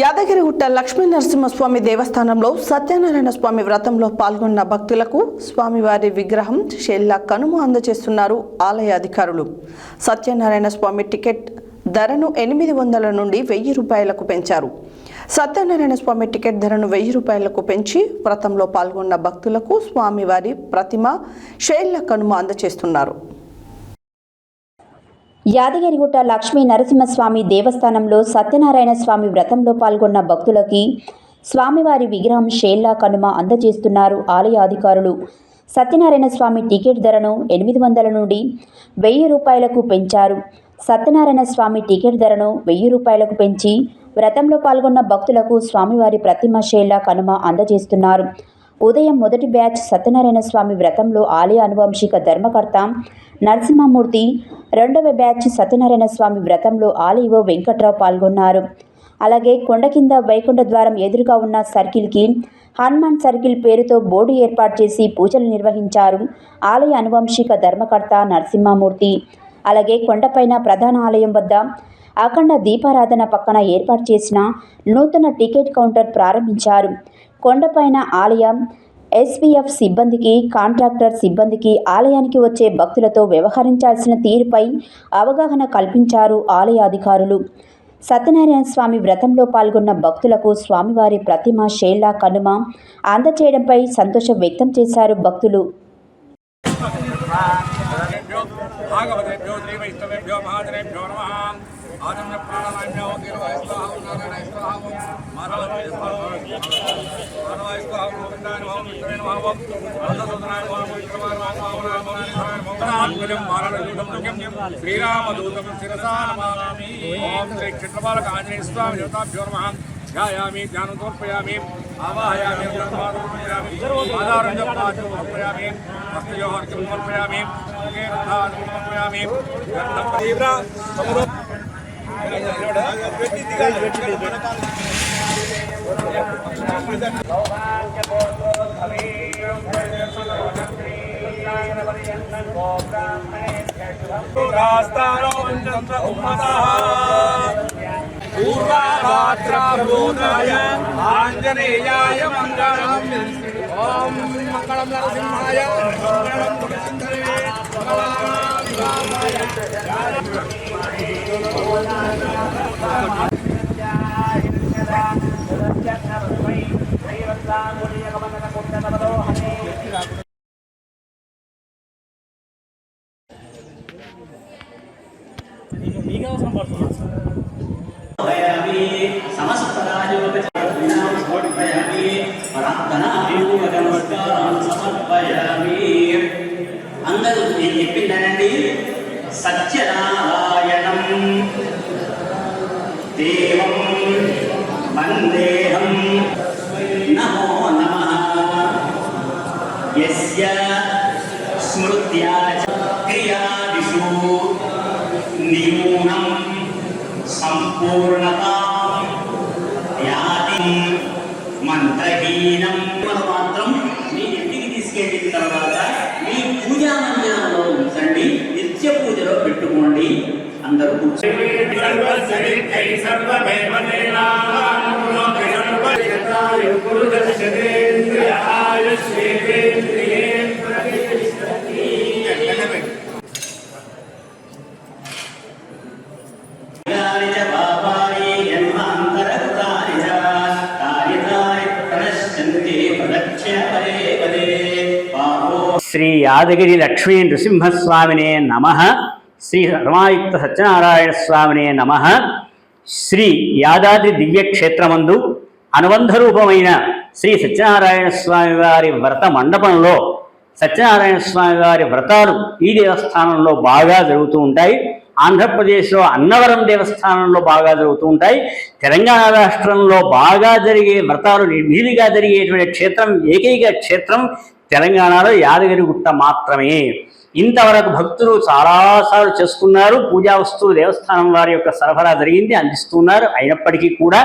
యాదగిరిగుట్ట లక్ష్మీ నరసింహస్వామి దేవస్థానంలో సత్యనారాయణ స్వామి వ్రతంలో పాల్గొన్న భక్తులకు స్వామివారి విగ్రహం షెల్లా కనుమ అందజేస్తున్నారు ఆలయ అధికారులు. సత్యనారాయణ స్వామి టికెట్ ధరను ఎనిమిది వందల నుండి వెయ్యి రూపాయలకు పెంచారు. సత్యనారాయణ స్వామి టికెట్ ధరను వెయ్యి రూపాయలకు పెంచి వ్రతంలో పాల్గొన్న భక్తులకు స్వామివారి ప్రతిమ షేళ్ళ కనుమ అందజేస్తున్నారు. యాదగిరిగుట్ట లక్ష్మీ నరసింహస్వామి దేవస్థానంలో సత్యనారాయణ స్వామి వ్రతంలో పాల్గొన్న భక్తులకి స్వామివారి విగ్రహం షేల్లా కనుమ అందజేస్తున్నారు ఆలయ అధికారులు. సత్యనారాయణ స్వామి టికెట్ ధరను ఎనిమిది వందల నుండి వెయ్యి రూపాయలకు పెంచారు. సత్యనారాయణ స్వామి టికెట్ ధరను వెయ్యి రూపాయలకు పెంచి వ్రతంలో పాల్గొన్న భక్తులకు స్వామివారి ప్రతిమ షేల్లా కనుమ అందజేస్తున్నారు. ఉదయం మొదటి బ్యాచ్ సత్యనారాయణ స్వామి వ్రతంలో ఆలయ అనువంశిక ధర్మకర్త నరసింహమూర్తి రెండవ బ్యాచ్ సత్యనారాయణ స్వామి వ్రతంలో ఆలయో వెంకట్రావు పాల్గొన్నారు. అలాగే కొండ కింద వైకుంఠ ద్వారం ఎదురుగా ఉన్న సర్కిల్కి హనుమాన్ సర్కిల్ పేరుతో బోర్డు ఏర్పాటు చేసి పూజలు నిర్వహించారు ఆలయ అనువంశిక ధర్మకర్త నరసింహమూర్తి. అలాగే కొండపైన ప్రధాన ఆలయం వద్ద అఖండ దీపారాధన పక్కన ఏర్పాటు చేసిన నూతన టికెట్ కౌంటర్ ప్రారంభించారు. కొండపైన ఆలయం. ఎస్వీఎఫ్ సిబ్బందికి కాంట్రాక్టర్ సిబ్బందికి ఆలయానికి వచ్చే భక్తులతో వ్యవహరించాల్సిన తీరుపై అవగాహన కల్పించారు ఆలయ అధికారులు. సత్యనారాయణ స్వామి వ్రతంలో పాల్గొన్న భక్తులకు స్వామివారి ప్రతిమ షేలా కనుమ అందచేయడంపై సంతోషం వ్యక్తం చేశారు భక్తులు. गोविन्दाय नमः विष्णवे नमः वन्दसुतनाय नमः विक्रमाय नमः वामनाय नमः निधाय नमः गणात्मजं मारणयूतं दुर्गं श्रीरामदूतं शिरसा नमामि ॐ श्री क्षेत्रपालक पूर्वाभाद्राभूताय आञ्जनेयाय मङ्गलम् ॐ मंगल नरसिंहाय मङ्गलं पुरसिंहवे సమర్పయామి ప్రార్థనాపూర్వక నమస్కారం సమర్పయామి అందరూ నేను చెప్పిందనండి సత్యనారాయణం దేవం వందేహం నమో యస్య స్మృత్యా క్రియాదిషు న్యూనం సంపూర్ణత యాతి మంత్రహీనం మనం మాత్రం మీ ఇంటికి తీసుకెళ్ళిన తర్వాత మీ పూజా మందిరంలో ఉంచండి నిత్య పూజలో పెట్టుకోండి. అందరూ శ్రీ యాదగిరి లక్ష్మీ నృసింహస్వామినే నమ. శ్రీ రమాయుక్త సత్యనారాయణ స్వామినే నమ. శ్రీ యాదాద్రి దివ్యక్షేత్రమందు అనుబంధ రూపమైన శ్రీ సత్యనారాయణ స్వామి వారి వ్రత మండపంలో సత్యనారాయణ స్వామి వారి వ్రతాలు ఈ దేవస్థానంలో బాగా జరుగుతూ ఉంటాయి. ఆంధ్రప్రదేశ్లో అన్నవరం దేవస్థానంలో బాగా జరుగుతూ ఉంటాయి. తెలంగాణ రాష్ట్రంలో బాగా జరిగే వ్రతాలు నిర్మీలిగా జరిగేటువంటి క్షేత్రం ఏకైక క్షేత్రం తెలంగాణలో యాదగిరిగుట్ట మాత్రమే. ఇంతవరకు భక్తులు చాలాసార్లు చేసుకున్నారు. పూజా వస్తువులు దేవస్థానం వారి యొక్క సరఫరా జరిగింది అందిస్తున్నారు. అయినప్పటికీ కూడా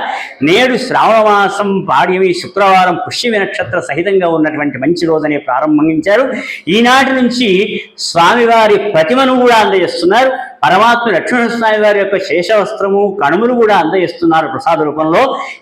నేడు శ్రావణ మాసం పాడ్యమి శుక్రవారం పుష్యమి నక్షత్ర సహితంగా ఉన్నటువంటి మంచి రోజునే ప్రారంభించారు ఈనాటి నుంచి స్వామివారి ప్రతిమను కూడా అందజేస్తున్నారు. పరమాత్మ లక్ష్మణస్వామి వారి యొక్క శేషవస్త్రము కణుములు కూడా అందజేస్తున్నారు ప్రసాద రూపంలో.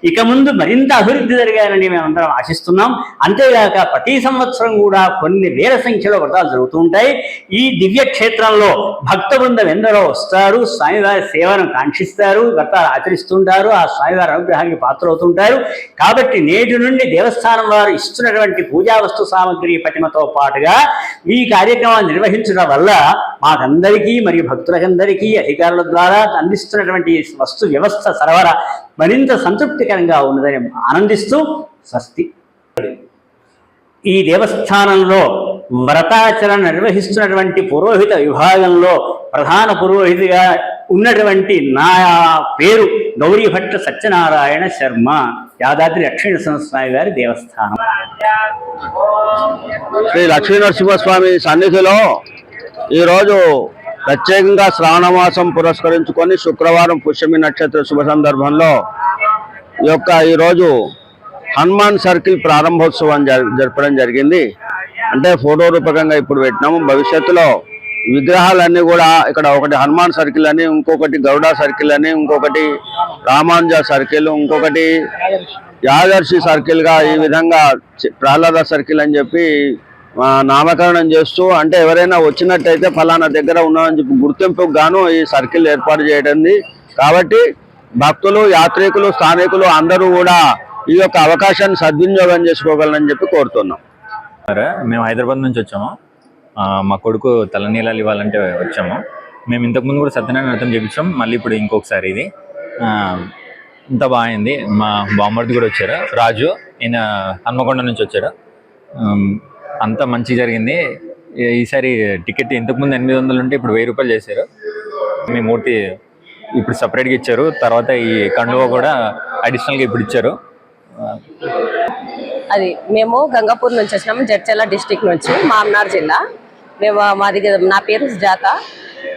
ఇక ముందు మరింత అభివృద్ధి జరిగాయని మేమందరం ఆశిస్తున్నాం. అంతేగాక ప్రతి సంవత్సరం కూడా కొన్ని వేల సంఖ్యలో వ్రతాలు జరుగుతూ ఉంటాయి. ఈ దివ్య క్షేత్రంలో భక్త బృందం ఎందరో వస్తారు. స్వామివారి సేవను కాంక్షిస్తారు వ్రతాలు ఆచరిస్తుంటారు ఆ స్వామివారి అనుగ్రహానికి పాత్రవుతుంటారు. కాబట్టి నేటి నుండి దేవస్థానం వారు ఇస్తున్నటువంటి పూజా వస్తు సామగ్రి పటిమతో పాటుగా ఈ కార్యక్రమాన్ని నిర్వహించడం వల్ల మాకందరికీ మరియు ప్రజలందరికీ అధికారుల ద్వారా అందిస్తున్నటువంటి వస్తు వ్యవస్థ సరఫరా మరింత సంతృప్తికరంగా ఉన్నదని ఆనందిస్తూ స్వస్తి. ఈ దేవస్థానంలో వ్రతాచరణ నిర్వహిస్తున్నటువంటి పురోహిత విభాగంలో ప్రధాన పురోహితిగా ఉన్నటువంటి నా పేరు గౌరీభట్ట సత్యనారాయణ శర్మ యాదాద్రి లక్ష్మీ స్వామి గారి దేవస్థానం. శ్రీ లక్ష్మీ నరసింహస్వామి సన్నిధిలో ఈరోజు ప్రత్యేకంగా శ్రావణమాసం పురస్కరించుకొని శుక్రవారం పుష్యమి నక్షత్ర శుభ సందర్భంలో ఈ యొక్క ఈరోజు హనుమాన్ సర్కిల్ ప్రారంభోత్సవం జరపడం జరిగింది. అంటే ఫోటో రూపకంగా ఇప్పుడు పెట్టినాము. భవిష్యత్తులో విగ్రహాలన్నీ కూడా ఇక్కడ ఒకటి హనుమాన్ సర్కిల్ అని ఇంకొకటి గౌడ సర్కిల్ అని ఇంకొకటి రామానుజ సర్కిల్ ఇంకొకటి యాదర్శి సర్కిల్గా ఈ విధంగా ప్రహ్లాద సర్కిల్ అని చెప్పి నామకరణం చేస్తూ అంటే ఎవరైనా వచ్చినట్టయితే ఫలానా దగ్గర ఉన్నామని చెప్పి గుర్తింపుకు గాను ఈ సర్కిల్ ఏర్పాటు చేయడంది. కాబట్టి భక్తులు యాత్రికులు స్థానికులు అందరూ కూడా ఈ యొక్క అవకాశాన్ని సద్వినియోగం చేసుకోగలరని చెప్పి కోరుతున్నాం. సరే మేము హైదరాబాద్ నుంచి వచ్చాము. మా కొడుకు తలనీలాలు ఇవ్వాలంటే వచ్చాము. మేము ఇంతకుముందు కూడా సత్యనారాయణ వ్రతం చేపించాం. మళ్ళీ ఇప్పుడు ఇంకొకసారి ఇది. ఇంత బాగుంది మా బామ్మర్ది కూడా వచ్చారు. రాజు ఈయన హన్మకొండ నుంచి వచ్చారు. అంత మంచి జరిగింది. ఈసారి టికెట్ ఇంతకుముందు ఎనిమిది వందలు ఉంటే ఇప్పుడు వెయ్యి రూపాయలు చేశారు. మీ మూర్తి ఇప్పుడు సపరేట్గా ఇచ్చారు. తర్వాత ఈ కండువ కూడా అడిషనల్గా ఇప్పుడు ఇచ్చారు. అది మేము గంగాపూర్ నుంచి వచ్చినాము జడ్చల్ల డిస్టిక్ నుంచి మామ్నార్ జిల్లా. మేము మా దగ్గర నా పేరు జాత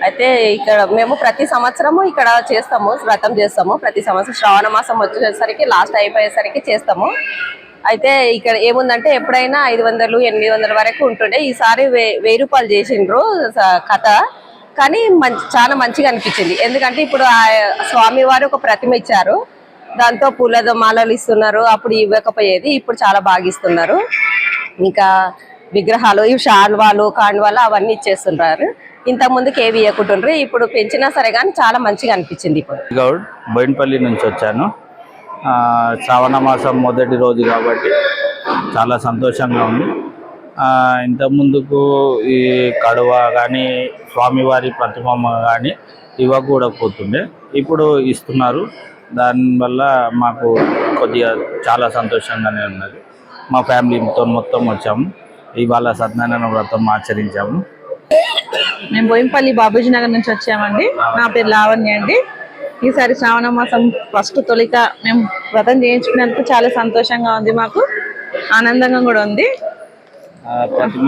అయితే ఇక్కడ మేము ప్రతి సంవత్సరము ఇక్కడ చేస్తాము వ్రతం చేస్తాము. ప్రతి సంవత్సరం శ్రావణ మాసం వచ్చేసరికి లాస్ట్ అయిపోయేసరికి చేస్తాము. అయితే ఇక్కడ ఏముందంటే ఎప్పుడైనా ఐదు వందలు ఎనిమిది వందల వరకు ఉంటుండే. ఈసారి వే వెయ్యి రూపాయలు చేసిండ్రు కథ. కానీ మంచి చాలా మంచిగా అనిపించింది. ఎందుకంటే ఇప్పుడు ఆ స్వామి వారు ఒక ప్రతిమ ఇచ్చారు. దాంతో పూలతో మాలలు ఇస్తున్నారు. అప్పుడు ఇవ్వకపోయేది ఇప్పుడు చాలా బాగా ఇస్తున్నారు. ఇంకా విగ్రహాలు ఇవి షాల్వాలు కాండ్వాలు అవన్నీ ఇచ్చేస్తున్నారు. ఇంత ముందుకు ఏవి ఇవ్వకుంటుండ్రు. ఇప్పుడు పెంచినా సరే కానీ చాలా మంచిగా అనిపించింది ఇప్పుడు. గౌడ్ బోయినపల్లి నుంచి వచ్చాను. శ్రావణ మాసం మొదటి రోజు కాబట్టి చాలా సంతోషంగా ఉంది. ఇంతకుముందుకు ఇంత ముందుకు ఈ కడువ కానీ స్వామివారి ప్రతిమ కానీ ఇవ్వకూడకపోతుండే ఇప్పుడు ఇస్తున్నారు. దానివల్ల మాకు కొద్దిగా చాలా సంతోషంగానే ఉన్నది. మా ఫ్యామిలీతో మొత్తం వచ్చాము. ఇవాళ సత్యనారాయణ వ్రతం ఆచరించాము. మేము బోయింపల్లి బాబూజీ నగర్ నుంచి వచ్చామండి. నా పేరు లావణ్య అండి. ఈసారి శ్రావణ మాసం ఫస్ట్ తొలిక మేము వ్రతం చేయించుకున్నందుకు చాలా సంతోషంగా ఉంది మాకు. ఆనందంగా కూడా ఉంది.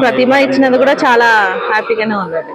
ప్రతిమ ఇచ్చినందుకు కూడా చాలా హ్యాపీగానే ఉందండి